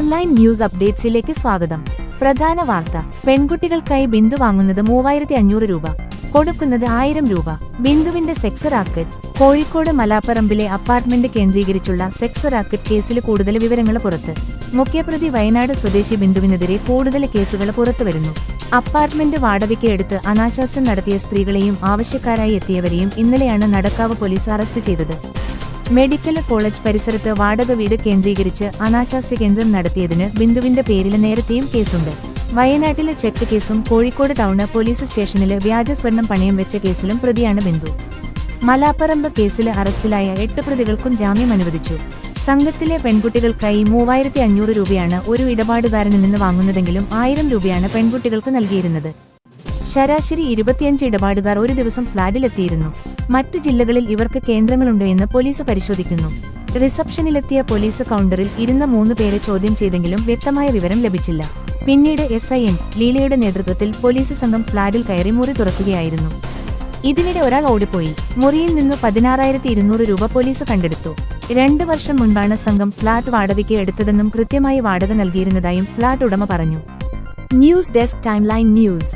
News അപ്ഡേറ്റ്സിലേക്ക് സ്വാഗതം. പ്രധാന വാർത്ത. പെൺകുട്ടികൾക്കായി ബിന്ദു വാങ്ങുന്നത് മൂവായിരത്തി അഞ്ഞൂറ് രൂപ. കൊടുക്കുന്നത് ആയിരം രൂപ. ബിന്ദുവിന്റെ സെക്സ് റാക്കറ്റ് കോഴിക്കോട് മലാപ്പറമ്പിലെ അപ്പാർട്ട്മെന്റ് കേന്ദ്രീകരിച്ചുള്ള സെക്സ് റാക്കറ്റ് കേസിൽ കൂടുതൽ വിവരങ്ങൾ പുറത്ത്. മുഖ്യപ്രതി വയനാട് സ്വദേശി ബിന്ദുവിനെതിരെ കൂടുതൽ കേസുകൾ പുറത്തുവരുന്നു അപ്പാർട്ട്മെന്റ് വാടകയ്ക്ക് എടുത്ത് അനാശാസ്യം നടത്തിയ സ്ത്രീകളെയും ആവശ്യക്കാരായി എത്തിയവരെയും ഇന്നലെയാണ് നടക്കാവ് പോലീസ് അറസ്റ്റ് ചെയ്തത്. മെഡിക്കൽ കോളേജ് പരിസരത്ത് വാടക വീട് കേന്ദ്രീകരിച്ച് അനാശാസ്യ കേന്ദ്രം നടത്തിയതിന് ബിന്ദുവിന്റെ പേരിൽ നേരത്തെയും കേസുണ്ട്. വയനാട്ടിലെ ചെക്ക് കേസും കോഴിക്കോട് ടൗണ് പോലീസ് സ്റ്റേഷനിൽ വ്യാജ സ്വർണം പണയം വെച്ച കേസിലും പ്രതിയാണ് ബിന്ദു. മലാപ്പറമ്പ് കേസിൽ അറസ്റ്റിലായ എട്ട് പ്രതികൾക്കും ജാമ്യം അനുവദിച്ചു. സംഘത്തിലെ പെൺകുട്ടികൾക്കായി മൂവായിരത്തി അഞ്ഞൂറ് രൂപയാണ് ഒരു ഇടപാടുകാരനിൽ നിന്ന് വാങ്ങുന്നതെങ്കിലും ആയിരം രൂപയാണ് പെൺകുട്ടികൾക്ക് നൽകിയിരുന്നത്. ശരാശരി ഇരുപത്തിയഞ്ച് ഇടപാടുകാർ ഒരു ദിവസം ഫ്ളാറ്റിലെത്തിയിരുന്നു. മറ്റു ജില്ലകളിൽ ഇവർക്ക് കേന്ദ്രങ്ങളുണ്ടോ എന്ന് പോലീസ് പരിശോധിക്കുന്നു. റിസപ്ഷനിലെത്തിയ പോലീസ് കൗണ്ടറിൽ ഇരുന്ന മൂന്ന് പേരെ ചോദ്യം ചെയ്തെങ്കിലും വ്യക്തമായ വിവരം ലഭിച്ചില്ല. പിന്നീട് എസ് ഐ എൻ ലീലയുടെ നേതൃത്വത്തിൽ പോലീസ് സംഘം ഫ്ളാറ്റിൽ കയറി മുറി തുറക്കുകയായിരുന്നു. ഇതിനിടെ ഒരാൾ ഓടിപ്പോയി. മുറിയിൽ നിന്ന് പതിനാറായിരത്തി ഇരുന്നൂറ് രൂപ പോലീസ് കണ്ടെടുത്തു. രണ്ട് വർഷം മുൻപാണ് സംഘം ഫ്ളാറ്റ് വാടകയ്ക്ക് എടുത്തതെന്നും കൃത്യമായി വാടക നൽകിയിരുന്നതായും ഫ്ളാറ്റ് ഉടമ പറഞ്ഞു. News desk timeline news.